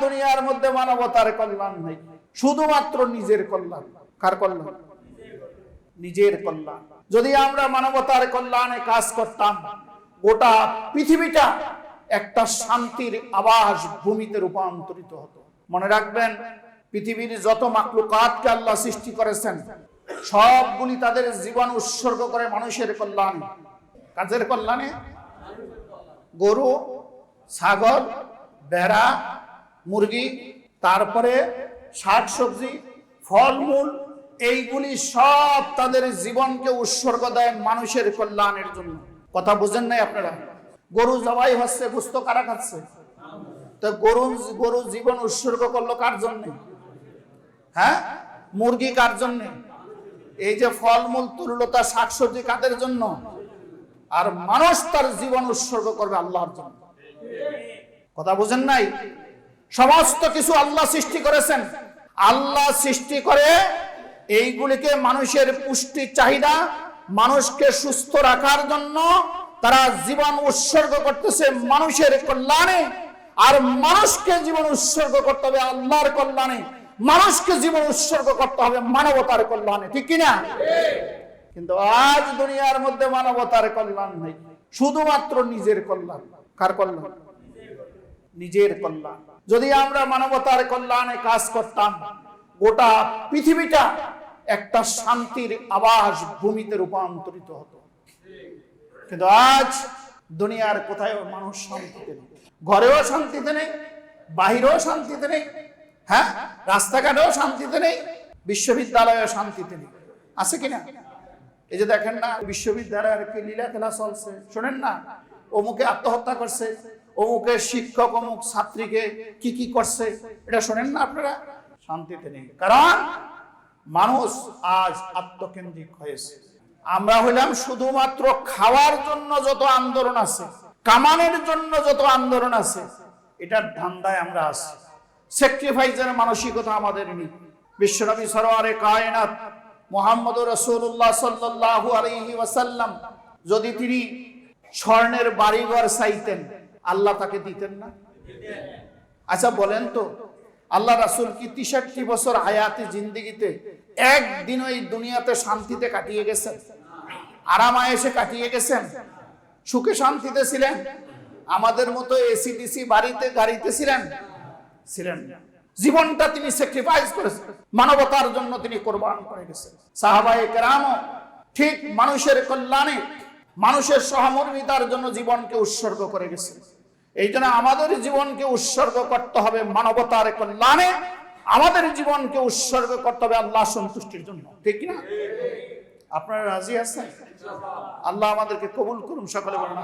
দুনিয়ার মধ্যে মানবতার কল্যাণ নেই। শুধুমাত্র নিজের কল্যাণ। কার কল্যাণ? নিজের কল্যাণ। যদি আমরা মানবতার কল্যাণে কাজ করতাম, গোটা পৃথিবীটা একটা শান্তির আবাস ভূমিতে রূপান্তরিত হতো। মনে রাখবেন, পৃথিবীর যত মাকলুকাতকে আল্লাহ সৃষ্টি করেছেন, সবগুলি তাদের জীবন উৎসর্গ করে মানুষের কল্যাণ। কাজের কল্যাণে? গরু, ছাগল, ভেড়া মুরগি, তারপরে শাক সবজি, ফলমূল, এইগুলি সব তাদের জীবনকে উৎসর্গ দেয় মানুষের কল্যাণের জন্য। কথা বুঝেন নাই আপনারা? গরু জবাই হচ্ছে, গুস্ত কারা খাচ্ছে? তো গরু গরু জীবন উৎসর্গ করল কার জন্যে? হ্যাঁ? মুরগি কার জন্যে? এই যে ফলমূল তুললতা শাকসবজি কাদের জন্য? আর মানুষ তার জীবন উৎসর্গ করবে আল্লাহর জন্য। কথা বুঝেন নাই? সমস্ত কিছু আল্লাহ সৃষ্টি করেছেন। আল্লাহ সৃষ্টি করে এইগুলিকে মানুষের পুষ্টি চাহিদা, মানুষকে সুস্থ রাখার জন্য তারা জীবন উৎসর্গ করতেছে মানুষের কল্যাণে। আর মানুষকে জীবন উৎসর্গ করতে হবে আল্লাহর কল্যাণে। মানুষকে জীবন উৎসর্গ করতে হবে মানবতার কল্যাণে, ঠিক কিনা? কিন্তু আজ দুনিয়ার মধ্যে মানবতার কল্যাণ নেই, শুধুমাত্র নিজের কল্যাণ। কার কল্যাণ? নিজের কল্যাণ। যদি আমরা মানবতার কল্যাণে কাজ করতাম, গোটা পৃথিবীটা একটা শান্তির আবাস ভূমিতে রূপান্তরিত হতো। কিন্তু আজ দুনিয়ার কোথায় মানুষ শান্তিতে নেই। ঘরেও শান্তিতে নেই, বাহিরেও শান্তিতে নেই হ্যাঁ? রাস্তাঘাটেও শান্তিতে নেই, বিশ্ববিদ্যালয়েও শান্তিতে নেই। আছে কিনা? এই যে দেখেন না, বিশ্ববিদ্যালয়ের কি লীলা খেলা চলছে? শোনেন না? অমুকে আত্মহত্যা করছে অমুকের শিক্ষক, অমুক ছাত্রীকে কি কি করছে, এটা শোনেন না আপনারা? শান্তিতে নেই। কারণ মানুষ আজ আত্মকেন্দ্রিক হয়েছে। আমরা হইলাম শুধুমাত্র খাওয়ার জন্য যত আন্দোলন আছে, কামানের জন্য যত আন্দোলন আছে, এটার ধান্দায় আমরা আছি। স্যাক্রিফাইসের মানসিকতা আমাদের নেই। বিশ্বনবী সরোয়ারে কায়নাত মোহাম্মদ রসুল্লাহ সাল্লাল্লাহু আলাইহি ওয়াসাল্লাম যদি তিনি স্বর্ণের বাড়িঘর চাইতেন আল্লাহ তাকে দিতেন না। আচ্ছা বলেন তো, আল্লাহ রাসুল কি তিষট্টি বছর হায়াতে জিন্দিগিতে একদিন ওই দুনিয়াতে শান্তিতে কাটিয়ে গেছেন? আরাম আয়েসে কাটিয়ে গেছেন? সুখে শান্তিতে ছিলেন? আমাদের মতো এসি ডিসি বাড়িতে, গাড়িতে ছিলেন? ছিলেন জীবনটা তিনি স্যাক্রিফাইস করেছেন। মানবতার জন্য তিনি কোরবান করে গেছেন। সাহাবায়ে কেরামও ঠিক মানুষের কল্যাণে, মানুষের সহমর্মিতার জন্য জীবনকে উৎসর্গ করে গেছেন। এই জন্য আমাদের জীবনকে উৎসর্গ করতে হবে মানবতার কল্যাণে। আমাদের জীবনকে উৎসর্গ করতে হবে আল্লাহ সন্তুষ্টির জন্য। ঠিক না আপনারা রাজি আছেন? আল্লাহ আমাদেরকে কবুল করুন, সকলে বলুন